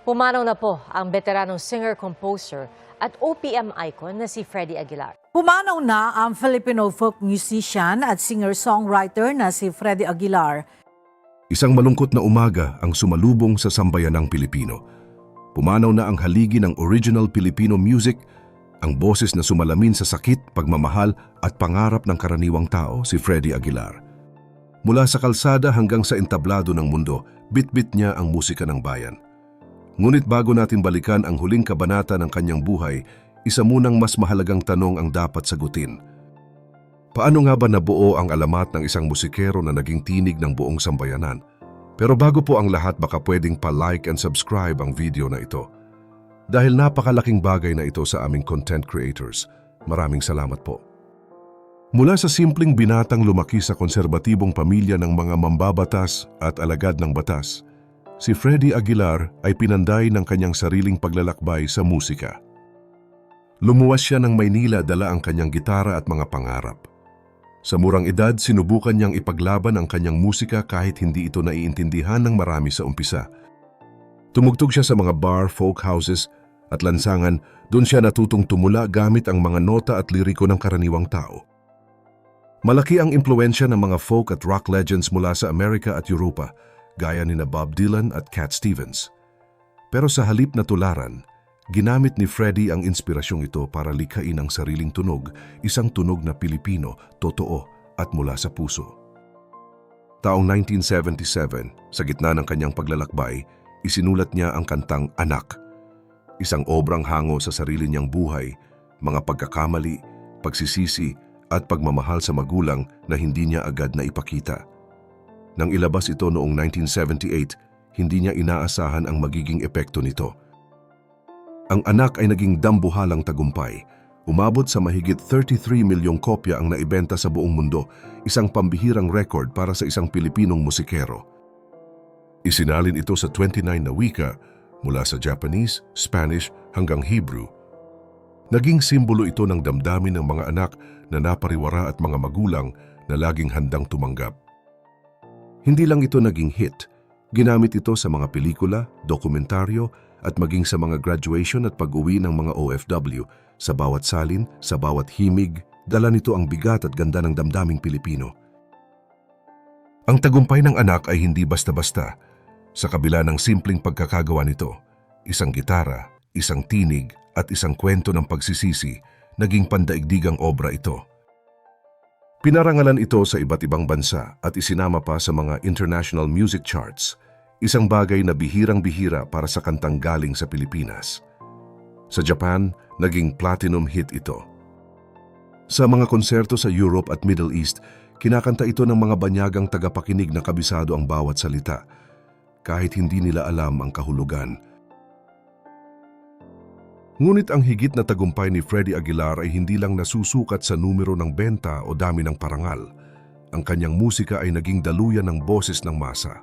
Pumanaw na po ang veteranong singer-composer at OPM icon na si Freddie Aguilar. Pumanaw na ang Filipino folk musician at singer-songwriter na si Freddie Aguilar. Isang malungkot na umaga ang sumalubong sa sambayanang Pilipino. Pumanaw na ang haligi ng original Filipino music, ang boses na sumalamin sa sakit, pagmamahal at pangarap ng karaniwang tao, si Freddie Aguilar. Mula sa kalsada hanggang sa entablado ng mundo, bit-bit niya ang musika ng bayan. Ngunit bago natin balikan ang huling kabanata ng kanyang buhay, isa munang mas mahalagang tanong ang dapat sagutin. Paano nga ba nabuo ang alamat ng isang musikero na naging tinig ng buong sambayanan? Pero bago po ang lahat baka pwedeng pa-like and subscribe ang video na ito. Dahil napakalaking bagay na ito sa aming content creators. Maraming salamat po. Mula sa simpleng binatang lumaki sa konserbatibong pamilya ng mga mambabatas at alagad ng batas, si Freddie Aguilar ay pinanday ng kanyang sariling paglalakbay sa musika. Lumuwas siya ng Maynila dala ang kanyang gitara at mga pangarap. Sa murang edad, sinubukan niyang ipaglaban ang kanyang musika kahit hindi ito naiintindihan ng marami sa umpisa. Tumugtog siya sa mga bar, folk houses at lansangan, doon siya natutong tumula gamit ang mga nota at liriko ng karaniwang tao. Malaki ang impluensya ng mga folk at rock legends mula sa Amerika at Europa, gaya ni na Bob Dylan at Cat Stevens. Pero sa halip na tularan, ginamit ni Freddie ang inspirasyong ito para likhain ang sariling tunog, isang tunog na Pilipino, totoo at mula sa puso. Taong 1977, sa gitna ng kanyang paglalakbay, isinulat niya ang kantang Anak. Isang obrang hango sa sarili niyang buhay, mga pagkakamali, pagsisisi at pagmamahal sa magulang na hindi niya agad na ipakita. Nang ilabas ito noong 1978, hindi niya inaasahan ang magiging epekto nito. Ang anak ay naging dambuhalang tagumpay. Umabot sa mahigit 33 milyong kopya ang naibenta sa buong mundo, isang pambihirang record para sa isang Pilipinong musikero. Isinalin ito sa 29 na wika mula sa Japanese, Spanish hanggang Hebrew. Naging simbolo ito ng damdamin ng mga anak na napariwara at mga magulang na laging handang tumanggap. Hindi lang ito naging hit, ginamit ito sa mga pelikula, dokumentaryo at maging sa mga graduation at pag-uwi ng mga OFW. Sa bawat salin, sa bawat himig, dala nito ang bigat at ganda ng damdaming Pilipino. Ang tagumpay ng anak ay hindi basta-basta. Sa kabila ng simpleng pagkakagawa nito, isang gitara, isang tinig at isang kwento ng pagsisisi, naging pandaigdigang obra ito. Pinarangalan ito sa iba't ibang bansa at isinama pa sa mga international music charts, isang bagay na bihirang-bihira para sa kantang galing sa Pilipinas. Sa Japan, naging platinum hit ito. Sa mga konserto sa Europe at Middle East, kinakanta ito ng mga banyagang tagapakinig na kabisado ang bawat salita, kahit hindi nila alam ang kahulugan. Ngunit ang higit na tagumpay ni Freddie Aguilar ay hindi lang nasusukat sa numero ng benta o dami ng parangal. Ang kanyang musika ay naging daluyan ng boses ng masa.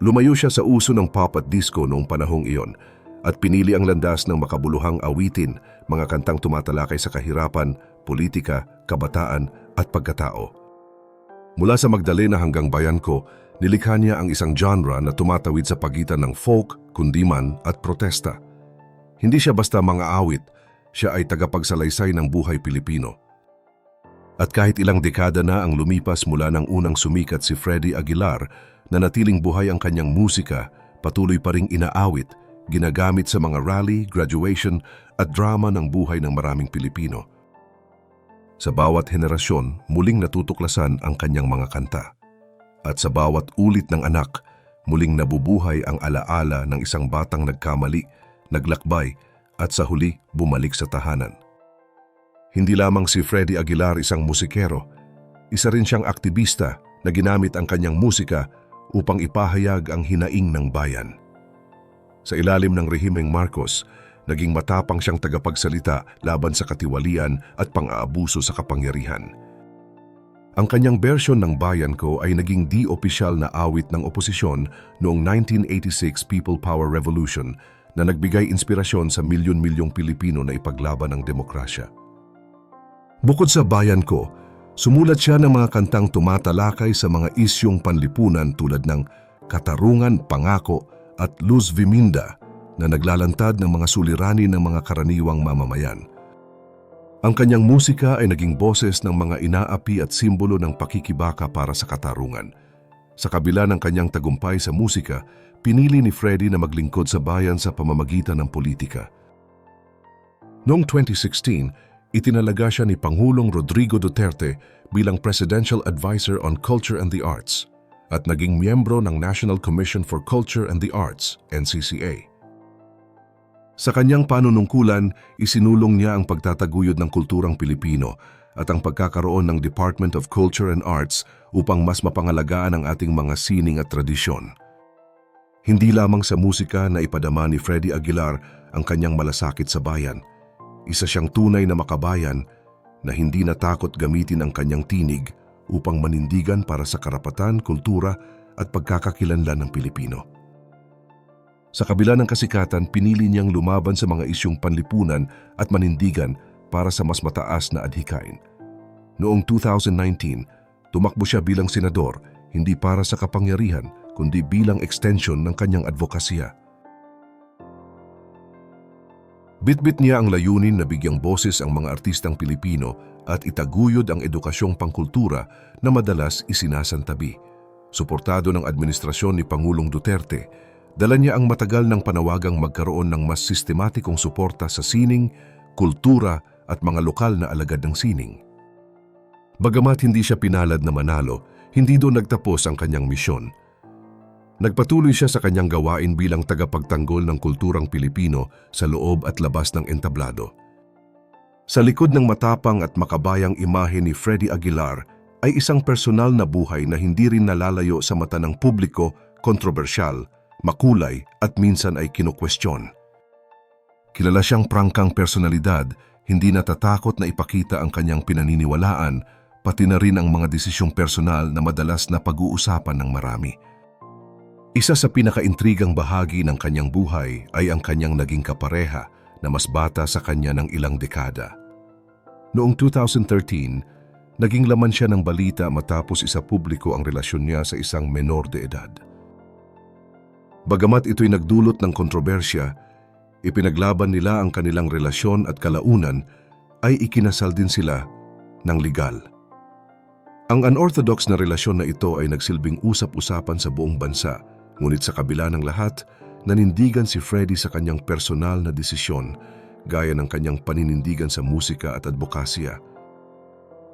Lumayo siya sa uso ng pop at disco noong panahong iyon at pinili ang landas ng makabuluhang awitin, mga kantang tumatalakay sa kahirapan, politika, kabataan at pagkatao. Mula sa Magdalena hanggang Bayan ko, nilikha niya ang isang genre na tumatawid sa pagitan ng folk, kundiman at protesta. Hindi siya basta mga awit, siya ay tagapagsalaysay ng buhay Pilipino. At kahit ilang dekada na ang lumipas mula ng unang sumikat si Freddie Aguilar, na natiling buhay ang kanyang musika, patuloy pa ring inaawit, ginagamit sa mga rally, graduation at drama ng buhay ng maraming Pilipino. Sa bawat henerasyon, muling natutuklasan ang kanyang mga kanta. At sa bawat ulit ng anak, muling nabubuhay ang alaala ng isang batang nagkamali, naglakbay at sa huli bumalik sa tahanan. Hindi lamang si Freddie Aguilar isang musikero, isa rin siyang aktivista na ginamit ang kanyang musika upang ipahayag ang hinaing ng bayan. Sa ilalim ng rehimeng Marcos, naging matapang siyang tagapagsalita laban sa katiwalian at pang-aabuso sa kapangyarihan. Ang kanyang bersyon ng Bayan Ko ay naging di-opisyal na awit ng oposisyon noong 1986 People Power Revolution na nagbigay inspirasyon sa milyon-milyong Pilipino na ipaglaban ang demokrasya. Bukod sa Bayan Ko, sumulat siya ng mga kantang tumatalakay sa mga isyong panlipunan tulad ng Katarungan, Pangako at Luz Viminda na naglalantad ng mga suliranin ng mga karaniwang mamamayan. Ang kanyang musika ay naging boses ng mga inaapi at simbolo ng pakikibaka para sa katarungan. Sa kabila ng kanyang tagumpay sa musika, pinili ni Freddie na maglingkod sa bayan sa pamamagitan ng politika. Noong 2016, itinalaga siya ni Pangulong Rodrigo Duterte bilang Presidential Advisor on Culture and the Arts at naging miyembro ng National Commission for Culture and the Arts, NCCA. Sa kanyang panunungkulan, isinulong niya ang pagtataguyod ng kulturang Pilipino at ang pagkakaroon ng Department of Culture and Arts upang mas mapangalagaan ang ating mga sining at tradisyon. Hindi lamang sa musika na ipadama ni Freddie Aguilar ang kanyang malasakit sa bayan. Isa siyang tunay na makabayan na hindi natakot gamitin ang kanyang tinig upang manindigan para sa karapatan, kultura at pagkakakilanlan ng Pilipino. Sa kabila ng kasikatan, pinili niyang lumaban sa mga isyong panlipunan at manindigan para sa mas mataas na adhikain. Noong 2019, tumakbo siya bilang senador hindi para sa kapangyarihan kundi bilang extension ng kanyang advokasya. Bitbit niya ang layunin na bigyang boses ang mga artistang Pilipino at itaguyod ang edukasyong pangkultura na madalas isinasantabi. Suportado ng administrasyon ni Pangulong Duterte, dala niya ang matagal ng panawagang magkaroon ng mas sistematikong suporta sa sining, kultura at mga lokal na alagad ng sining. Bagamat hindi siya pinalad na manalo, hindi doon nagtapos ang kanyang misyon. Nagpatuloy siya sa kanyang gawain bilang tagapagtanggol ng kulturang Pilipino sa loob at labas ng entablado. Sa likod ng matapang at makabayang imahe ni Freddie Aguilar ay isang personal na buhay na hindi rin nalalayo sa mata ng publiko, kontrobersyal, makulay at minsan ay kinukwestiyon. Kilala siyang prangkang personalidad, hindi natatakot na ipakita ang kanyang pinaniniwalaan, pati na rin ang mga desisyong personal na madalas na pag-uusapan ng marami. Isa sa pinakaintrigang bahagi ng kanyang buhay ay ang kanyang naging kapareha na mas bata sa kanya ng ilang dekada. Noong 2013, naging laman siya ng balita matapos isa publiko ang relasyon niya sa isang menor de edad. Bagamat ito'y nagdulot ng kontrobersya, ipinaglaban nila ang kanilang relasyon at kalaunan ay ikinasal din sila ng legal. Ang unorthodox na relasyon na ito ay nagsilbing usap-usapan sa buong bansa, ngunit sa kabila ng lahat, nanindigan si Freddie sa kanyang personal na desisyon gaya ng kanyang paninindigan sa musika at advokasya.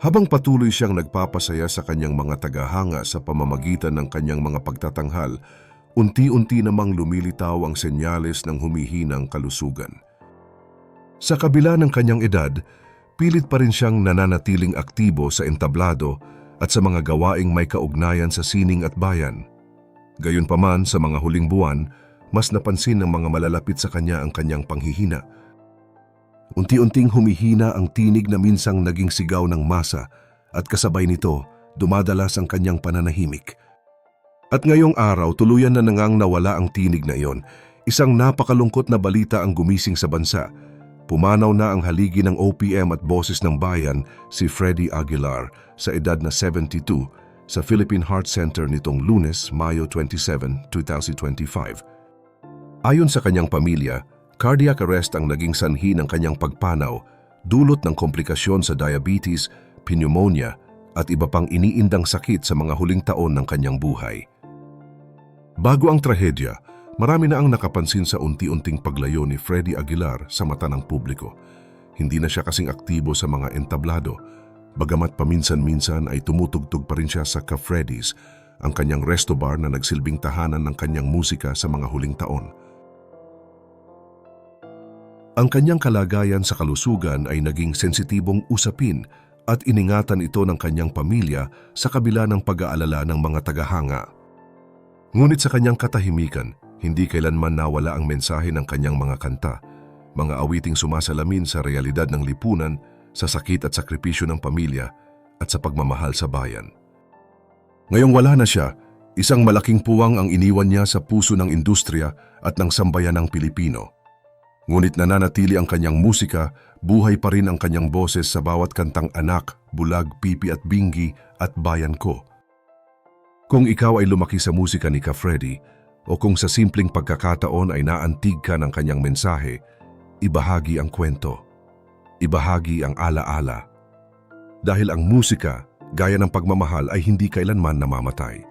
Habang patuloy siyang nagpapasaya sa kanyang mga tagahanga sa pamamagitan ng kanyang mga pagtatanghal, unti-unti namang lumilitaw ang senyales ng humihinang kalusugan. Sa kabila ng kanyang edad, pilit pa rin siyang nananatiling aktibo sa entablado at sa mga gawaing may kaugnayan sa sining at bayan. Gayunpaman sa mga huling buwan, mas napansin ng mga malalapit sa kanya ang kanyang panghihina. Unti-unting humihina ang tinig na minsang naging sigaw ng masa at kasabay nito, dumadalas ang kanyang pananahimik. At ngayong araw, tuluyan na nangang nawala ang tinig na iyon. Isang napakalungkot na balita ang gumising sa bansa. Pumanaw na ang haligi ng OPM at boses ng bayan, si Freddie Aguilar, sa edad na 72, sa Philippine Heart Center nitong lunes, Mayo 27, 2025. Ayon sa kanyang pamilya, cardiac arrest ang naging sanhi ng kanyang pagpanaw, dulot ng komplikasyon sa diabetes, pneumonia, at iba pang iniindang sakit sa mga huling taon ng kanyang buhay. Bago ang trahedya, marami na ang nakapansin sa unti-unting paglayo ni Freddie Aguilar sa mata ng publiko. Hindi na siya kasing aktibo sa mga entablado, bagamat paminsan-minsan ay tumutugtog pa rin siya sa Ka Freddy's, ang kanyang resto bar na nagsilbing tahanan ng kanyang musika sa mga huling taon. Ang kanyang kalagayan sa kalusugan ay naging sensitibong usapin at iningatan ito ng kanyang pamilya sa kabila ng pag-aalala ng mga tagahanga. Ngunit sa kanyang katahimikan, hindi kailanman nawala ang mensahe ng kanyang mga kanta, mga awiting sumasalamin sa realidad ng lipunan, sa sakit at sakripisyo ng pamilya at sa pagmamahal sa bayan. Ngayong wala na siya, isang malaking puwang ang iniwan niya sa puso ng industriya at ng sambayan ng Pilipino. Ngunit nananatili ang kanyang musika, buhay pa rin ang kanyang boses sa bawat kantang anak, bulag, pipi at bingi at bayan ko. Kung ikaw ay lumaki sa musika ni Ka Freddy, o kung sa simpleng pagkakataon ay naantig ka ng kanyang mensahe, ibahagi ang kwento. Ibahagi ang alaala. Dahil ang musika, gaya ng pagmamahal ay hindi kailanman namamatay.